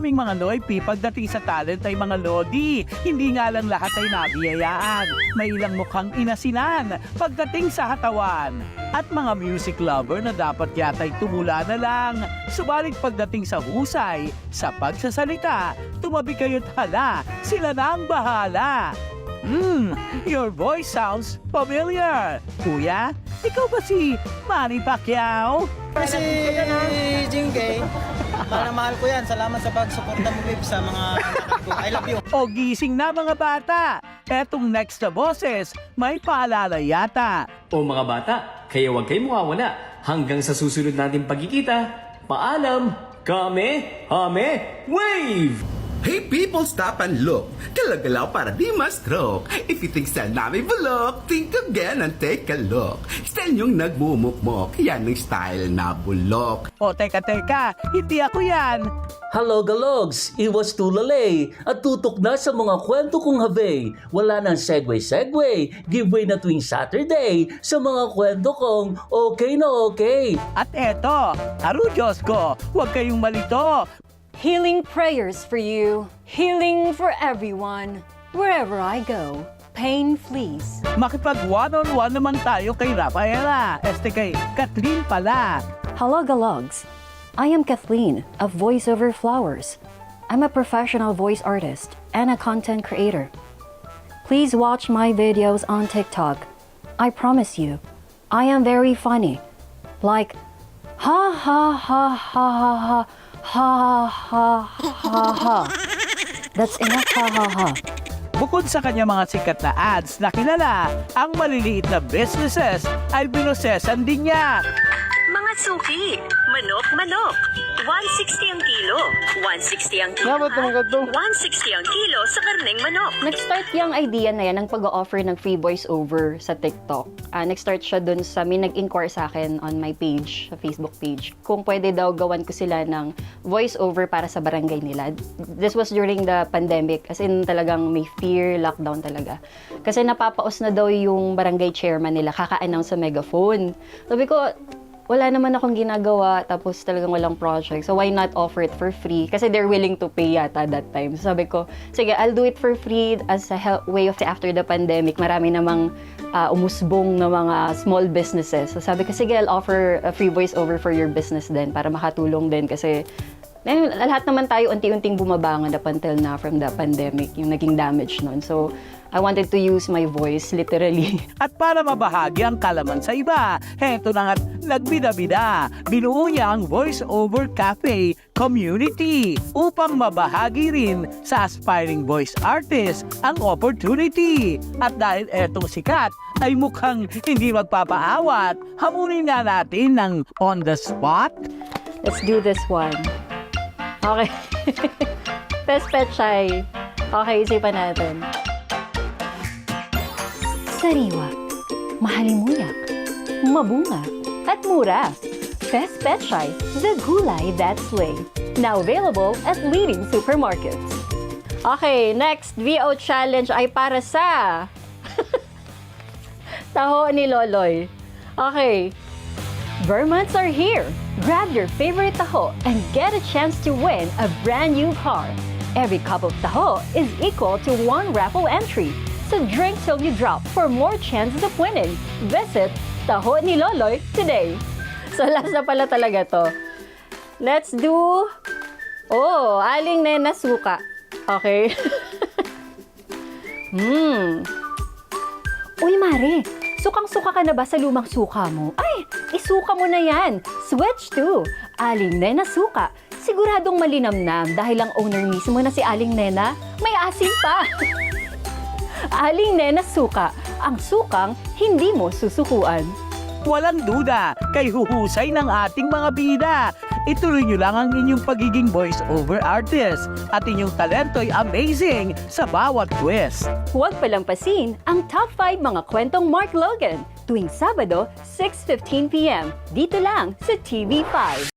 Maraming mga Loipi pagdating sa talent ay mga Lodi. Hindi nga lang lahat ay nabiyayaan. May ilang mukhang inasinan pagdating sa hatawan. At mga music lover na dapat yata'y tumula na lang. Subalit pagdating sa husay, sa pagsasalita, tumabi kayo't hala, sila na ang bahala. Hmm, your voice sounds familiar. Kuya, ikaw ba si Manny Pacquiao? Si Jing Kay, mahal na mahal ko yan. Salamat sa pagsuporta mo, babe, sa mga anak ko. I love you. O gising na mga bata. Etong next na boses, may paalala yata. O mga bata, kaya huwag kayong mawawala. Hanggang sa susunod nating pagkikita, paalam, kame, hame, wave! Hey people, stop and look. Galagalaw para di ma-stroke. If you think style namin bulok, think again and take a look. Style yung nagmumukmok, yan ang style na bulok. O teka teka, hindi ako yan. Hello Galogs! Iwas tulalay at tutok na sa mga kwento kong have. Wala nang segue-segue, giveaway na tuwing Saturday sa mga kwento kong okay na okay. At eto, Aru Diyos ko, huwag kayong malito. Healing prayers for you, healing for everyone. Wherever I go, pain flees. Makipag one-on-one naman tayo kay Rafaela. Este kay Kathleen pala. Hello, Galogs. I am Kathleen of VoiceOver Flowers. I'm a professional voice artist and a content creator. Please watch my videos on TikTok. I promise you, I am very funny. Like, ha ha ha ha ha ha ha ha ha ha. That's enough ha ha ha. Bukod sa kanya mga sikat na ads na kilala, ang maliliit na businesses ay binosesan din niya. Suki, manok, manok. 160 ang kilo. 160 ang kilo. Dapat naman ganito. 160 ang kilo sa karneng manok. Nag-start yung idea na yan ng pag-offer ng free voice over sa TikTok. Ah, nag-start siya dun sa, may nag-inquire sa akin on my page, sa Facebook page, kung pwede daw gawan ko sila ng voice over para sa barangay nila. This was during the pandemic, as in talagang may fear, lockdown talaga. Kasi napapaos na daw yung barangay chairman nila, kaka-announce sa megaphone. Sabi ko, wala naman akong ginagawa tapos talagang walang project. So why not offer it for free? Kasi they're willing to pay yata that time. So sabi ko, sige, I'll do it for free as a help, way of after the pandemic. Marami namang ah, umusbong na mga small businesses. So sabi ko, sige, I'll offer a free voice over for your business din para makatulong din kasi eh, lahat naman tayo unti-unting bumabangon up until na from the pandemic, yung naging damage nun. So, I wanted to use my voice literally At para mabahagi ang kalaman sa iba, heto na nga't nagbida-bida. Binuo niya ang Voice Over Cafe Community upang mabahagi rin sa aspiring voice artist ang opportunity. At dahil etong sikat ay mukhang hindi magpapaawat, hamunin nga natin ng on the spot. Let's do this one. Okay. Pespechay. Okay, isipan natin. Sariwa. Mahalimuyak. Mabunga. At mura. Pespechay, the gulay that's slay. Now available at leading supermarkets. Okay, next VO challenge ay para sa taho ni Loloy. Okay, Vermonts are here. Grab your favorite taho and get a chance to win a brand new car. Every cup of taho is equal to one raffle entry. So drink till you drop for more chances of winning. Visit Taho ni Loloy today. So last na pala talaga to. Let's do... Oh, aling nena suka. Okay. Hmm. Uy, Mare, sukang-suka ka na ba sa lumang suka mo? Ay, isuka mo na yan. Switch to Aling Nena Suka. Siguradong malinamnam dahil ang owner mismo na si Aling Nena may asim pa. Aling Nena Suka, ang sukang hindi mo susukuan. Walang duda, kay huhusay ng ating mga bida. Ituloy nyo lang ang inyong pagiging voice-over artist at inyong talento'y amazing sa bawat twist. Huwag palampasin ang top 5 mga kwentong Mark Logan tuwing Sabado, 6.15pm. Dito lang sa TV5.